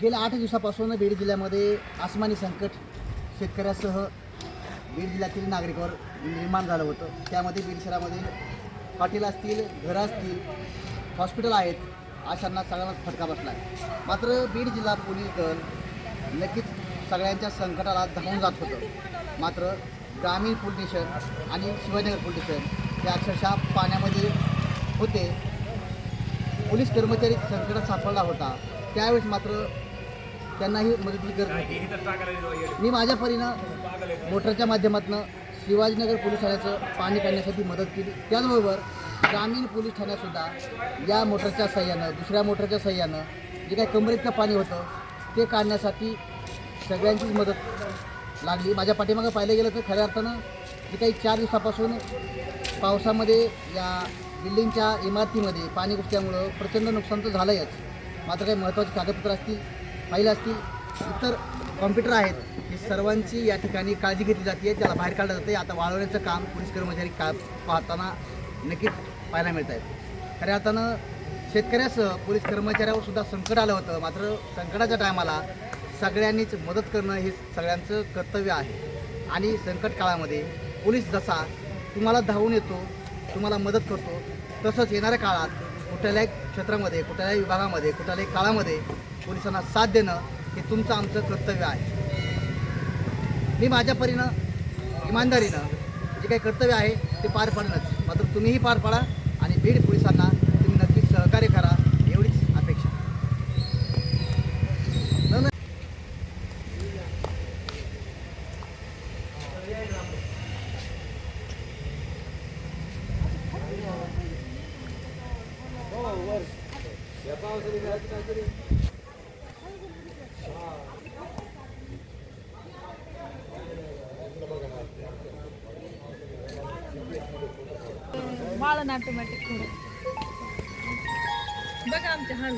गेल्या आठ दिवसापासून बीड जिल्ह्यामध्ये आसमानी संकट शेतकऱ्यासह बीड जिल्ह्यातील नागरिकावर निर्माण झालं होतं. त्यामध्ये बीड शहरामध्ये हॉटेल असतील घरं असतील हॉस्पिटल आहेत अशांना सगळ्यांना फटका बसला आहे. मात्र बीड जिल्हा पोलीस दल नक्कीच सगळ्यांच्या संकटाला धावून जात होतं. मात्र ग्रामीण पोलीस स्टेशन आणि शिवाजीनगर पोलीस स्टेशन हे अक्षरशः पाण्यामध्ये होते. पोलीस कर्मचारी संकटात सापडला होता. त्यावेळेस मात्र त्यांनाही मदतीची गरज होती. मी माझ्या परीनं मोटरच्या माध्यमातून शिवाजीनगर पोलीस ठाण्याचं पाणी काढण्यासाठी मदत केली. त्याचबरोबर ग्रामीण पोलीस ठाण्यातसुद्धा या मोटरच्या सह्यानं दुसऱ्या मोटरच्या सह्यानं जे काही कमरेतलं पाणी होतं ते काढण्यासाठी सगळ्यांचीच मदत लागली. माझ्या पाठीमागं पाहिलं गेलं तर खऱ्या अर्थानं जे काही चार दिवसापासून पावसामध्ये या बिल्डिंगच्या इमारतीमध्ये पाणी घुसल्यामुळं प्रचंड नुकसान तर झालंयच. मात्र काही महत्त्वाची कागदपत्रं असतील फाईल असतील इतर कॉम्प्युटर आहेत ही सर्वांची या ठिकाणी काळजी घेतली जाते त्याला बाहेर काढलं जाते. आता वाळवण्याचं काम पोलीस कर्मचारी का पाहताना नक्कीच पाहायला मिळत आहेत खऱ्या अर्थानं शेतकऱ्यासह पोलीस कर्मचाऱ्यावर सुद्धा संकट आलं होतं. मात्र संकटाच्या टायमाला सगळ्यांनीच मदत करणं हे सगळ्यांचं कर्तव्य आहे. आणि संकट काळामध्ये पोलीस जसा तुम्हाला धावून येतो तुम्हाला मदत करतो तसंच येणाऱ्या काळात कुठल्याही क्षेत्रामध्ये कुठल्याही विभागामध्ये कुठल्याही काळामध्ये पोलिसांना साथ देणं हे तुमचं आमचं कर्तव्य आहे. मी माझ्या परीनं इमानदारीनं जे काही कर्तव्य आहे ते पार पाडणंच मात्र तुम्हीही पार पाडा आणि बीड पोलिसांना तुम्ही नक्कीच सहकार्य करा एवढीच अपेक्षा. वाळण ऑटोमॅटिक थोडं बघा आमच्या हळू